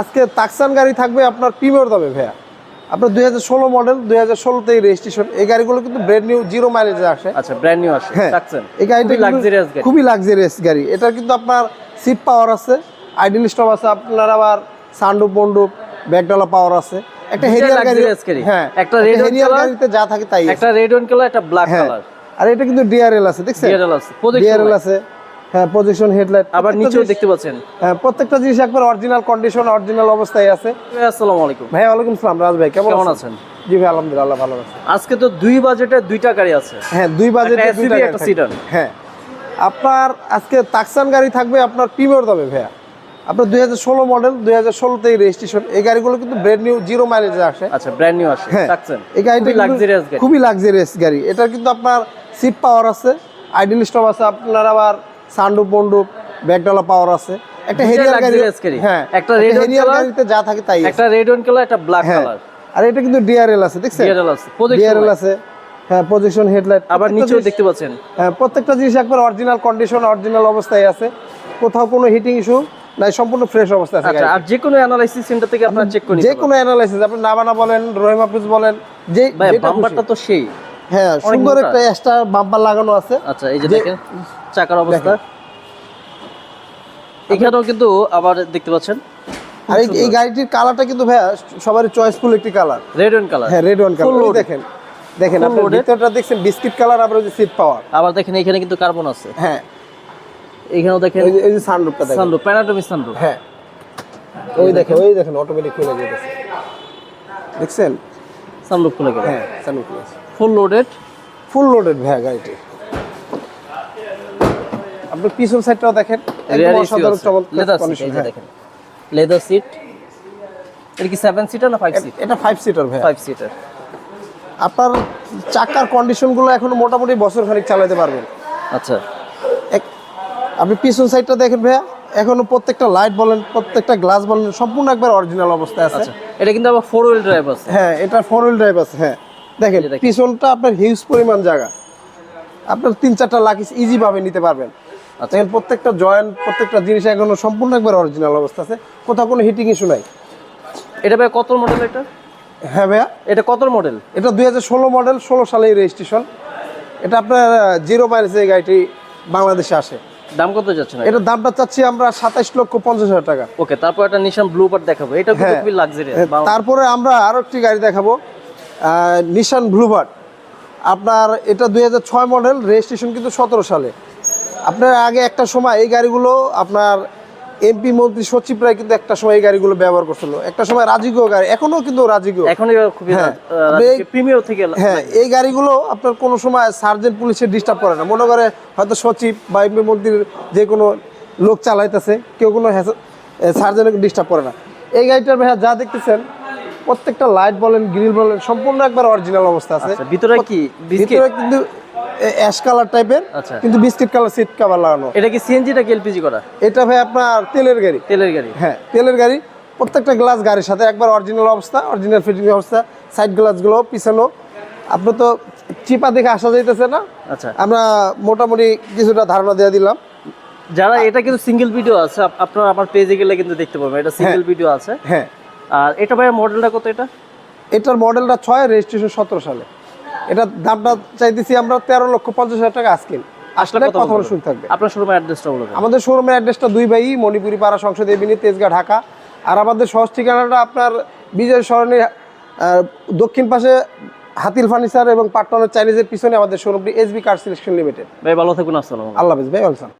আজকে তাকসান গাড়ি থাকবে আপনার প্রিমিয়র দামে ভাইয়া। আপনার দুই হাজার ষোলো মডেল দুই হাজার ষোলোতেই রেজিস্ট্রেশন এই গাড়িগুলো কিন্তু ব্র্যান্ড নিউ জিরো মাইলেজে আসে। আচ্ছা ব্র্যান্ড নিউ আসে। হ্যাঁ এই গাড়িটা লাক্সারিয়াস গাড়ি। খুবই লাক্সারিয়াস গাড়ি। এটা কিন্তু আপনার সিট পাওয়ার আছে আইডল স্টপ আছে আপনার আবার সানডুপ মন্ডুপ ব্যাকডালা পাওয়ার আছে। একটা হেরিয়ার গাড়ি হ্যাঁ একটা হেরিয়ার গাড়িতে যা থাকে তাই একটা রেড অন কালার একটা ব্ল্যাক কালার আর এটা কিন্তু ডিআরএল আছে দেখছেন? ডিআরএল আছে ডিআরএল আছে। হ্যাঁ পজিশন হেডলাইট আবার নিচেও দেখতে পাচ্ছেন। হ্যাঁ প্রত্যেকটা জিনিস একবার অরিজিনাল কন্ডিশন অরিজিনাল অবস্থায় আছে। আসসালামু আলাইকুম। ভাই ওয়ালাইকুম সালাম রাজ ভাই কেমন আছেন? জি ভাই আলহামদুলিল্লাহ ভালো আছে। আজকে তো দুই বাজেটে দুইটা গাড়ি আছে। হ্যাঁ দুই বাজেটে দুইটা একটা sedan। হ্যাঁ আপনার আজকে তাকসান গাড়ি থাকবে আপনার প্রিমিয়র দামে ভাইয়া। আপনার দুই হাজার ষোলো মডেল দুই হাজার ষোলোতেই রেজিস্ট্রেশন এই গাড়িগুলো কিন্তু ব্র্যান্ড নিউ জিরো মাইলেজে আসে। আচ্ছা ব্র্যান্ড নিউ আসে হ্যাঁ এই গাড়িটা লাক্সারিয়াস গাড়ি। খুবই লাক্সারিয়াস গাড়ি। এটা কিন্তু আপনার সিট পাওয়ার আছে আইডল স্টপ আছে আপনার আবার সানডুপ মন্ডুপ ব্যাকডালা পাওয়ার আছে। একটা হেরিয়ার গাড়ি হ্যাঁ একটা on হেরিয়ার গাড়িতে যা থাকে তাই একটা রেড অন কালার একটা ব্ল্যাক কালার আর এটা কিন্তু ডিআরএল আছে দেখছেন? ডিআরএল আছে ডিআরএল আছে হ্যাঁ পজিশন হেডলাইট আবার নিচেও দেখতে পাচ্ছেন। হ্যাঁ প্রত্যেকটা জিনিস একবার অরিজিনাল কন্ডিশন অরিজিনাল অবস্থায় আছে। কোথাও কোনো হিটিং ইস্যু নাই সম্পূর্ণ ফ্রেশ অবস্থায় আছে আচ্ছা আর যে কোনো অ্যানালাইসিস সেন্টার থেকে আপনারা চেক করে যে নিতে পারবেন কোনো অ্যানালাইসিস আপনি নাবানা বলেন রহিম হাফিজ বলেন যে বাম্পারটা তো সেই। হ্যাঁ সুন্দর একটা এক্সট্রা বাম্পার লাগানো আছে। আচ্ছা এই যে দেখেন চাকার অবস্থা। এখানেও কিন্তু আবার দেখতে পাচ্ছেন আর এই- গাড়িটির কালারটা কিন্তু ভাইয়া সবারই চয়েসফুল একটি কালার রেড অন কালার হ্যাঁ রেড ওয়ান কালার দেখেন দেখেন আপনি। ভিতরটা দেখছেন বিস্কিট কালার আবার যে সিট পাওয়ার আবার দেখেন এখানে কিন্তু কার্বন আছে। হ্যাঁ। এখানেও দেখেন এই যে সানরুফটা দেখেন। সানরুফ প্যানাটোমি সানরুফ হ্যাঁ। ওই দেখেন ওই দেখেন অটোমেটিক খুলে যেতেছে দেখছেন? সানরুফ খুলে গেল। হ্যাঁ সানরুফ খুলে ফুল লোডেড ফুল লোডেড ভাইয়া গাড়িটি। আপনি পিছন সাইডটাও দেখেন একদম অসাধারণ চমৎকার হ্যাঁ। দেখেন। লেদার সিট এটা কি সেভেন সিটার না ফাইভ সিট এটা ফাইভ সিটার ভাইয়া ফাইভ সিটার আপনার চাকার কন্ডিশনগুলো এখন মোটামুটি বছর খানিক চালাতে পারবেন। আচ্ছা। এক- আপনি পিছন সাইডটা দেখেন ভাইয়া। এখনও প্রত্যেকটা লাইট বলেন প্রত্যেকটা গ্লাস বলেন সম্পূর্ণ একবার অরিজিনাল অবস্থায় আছে। আচ্ছা এটা কিন্তু আবার ফোর হুইল ড্রাইভ আছে। হ্যাঁ এটা ফোর হুইল ড্রাইভ আছে হ্যাঁ। দেখেন পিছনটা আপনার হিউজ পরিমাণ জায়গা। আপনার তিন চারটা লাকিস ইজি ভাবে নিতে পারবেন। আচ্ছা। দেখেন প্রত্যেকটা জয়েন্ট প্রত্যেকটা জিনিস এখনও সম্পূর্ণ একবার অরিজিনাল অবস্থা আছে। কোথাও কোনো হিটিং ইস্যু নাই। এটা ভাই কত মডেল এটা? হ্যাঁ ভাইয়া। এটা কত মডেল এটা দুই হাজার ষোলো মডেল ষোলো সালে রেজিস্ট্রেশন এটা আপনার জিরো মাইলেজ এই গাড়িটি বাংলাদেশে আসে। দাম কত যাচ্ছে না এটার দামটা চাচ্ছি আমরা সাতাইশ লক্ষ পঞ্চাশ হাজার টাকা। ওকে তারপর একটা নিশান ব্লু পার্ট দেখাবো। এটা কিন্তু হ্যাঁ। খুবই লাক্সারি তারপরে আমরা আরও একটি গাড়ি দেখাবো। নিশান ব্লু বার্ড আপনার এটা দুই হাজার ছয় মডেল রেজিস্ট্রেশন কিন্তু সতেরো সালে। আপনার আগে একটা সময় এই গাড়িগুলো আপনার এমপি মন্ত্রী সচিব রায় কিন্তু একটা সময় এই গাড়িগুলো ব্যবহার করছিল। একটা সময় রাজিগো গাড়ি এখনও কিন্তু রাজিগো এখন খুবই হ্যাঁ। এই- প্রিমিয়ার থেকে হ্যাঁ এই গাড়িগুলো আপনার কোনো সময় সার্জেন্ট পুলিশে ডিস্টার্ব করে না। মনে করে হয়তো সচিব বা এমপি মন্ত্রীর যে কোনো লোক চালাইতেছে কেউ কোনো সার্জেন্টকে ডিস্টার্ব করে না। এই গাড়িটার ভাইয়া যা দেখতেছেন প্রত্যেকটা লাইট বলেন গ্রিল বলেন সম্পূর্ণ একবার অরিজিনাল অবস্থা আছে। আচ্ছা, ভিতরে কি? ভিতরে কিন্তু অ্যাশ কালার টাইপের। কিন্তু বিস্কিট কালার সিট কাভার লাগানো। এটা কি সিএনজি নাকি এলপিজি করা? এটা ভাই আপনার তেলের গাড়ি। তেলের গাড়ি। হ্যাঁ তেলের গাড়ি। প্রত্যেকটা গ্লাস গাড়ির সাথে একবার অরিজিনাল অবস্থা অরিজিনাল ফিটিং অবস্থা সাইড গ্লাসগুলো পিছানো। আপনি তো চিপা দেখে আসা যাইতেছে না। আচ্ছা। আমরা মোটামুটি কিছুটা ধারণা দিয়ে দিলাম। যারা এটা কিন্তু সিঙ্গেল ভিডিও আছে আপ- আপনারা আমার পেজে গেলে কিন্তু দেখতে পাবেন এটা সিঙ্গেল ভিডিও আছে। হ্যাঁ। আর এটা ভাই মডেলটা কত এটা? এটার মডেলটা ছয় রেজিস্ট্রেশন সতেরো সালে। এটার দামটা চাইতেছি আমরা তেরো লক্ষ পঞ্চাশ হাজার টাকা আজকে। আসলে কথা কথা শুনতে থাকবে। আপনার শোরুমের অ্যাড্রেসটা বলুন আমাদের শোরুমের অ্যাড্রেসটা দুই ভাই মণিপুরি পাড়া সংসদ এভিনি তেজগাঁ ঢাকা। আর আমাদের সহজ ঠিকানাটা আপনার বিজয় সরণির দক্ষিণ পাশে হাতিল ফার্নিচার এবং চাইনিজের পিছনে আমাদের শোরুমটি এসবি কার সিলেকশন লিমিটেড ভাই ভালো থাকুন আসসালাম আল্লাহ হাফিজ। ভাই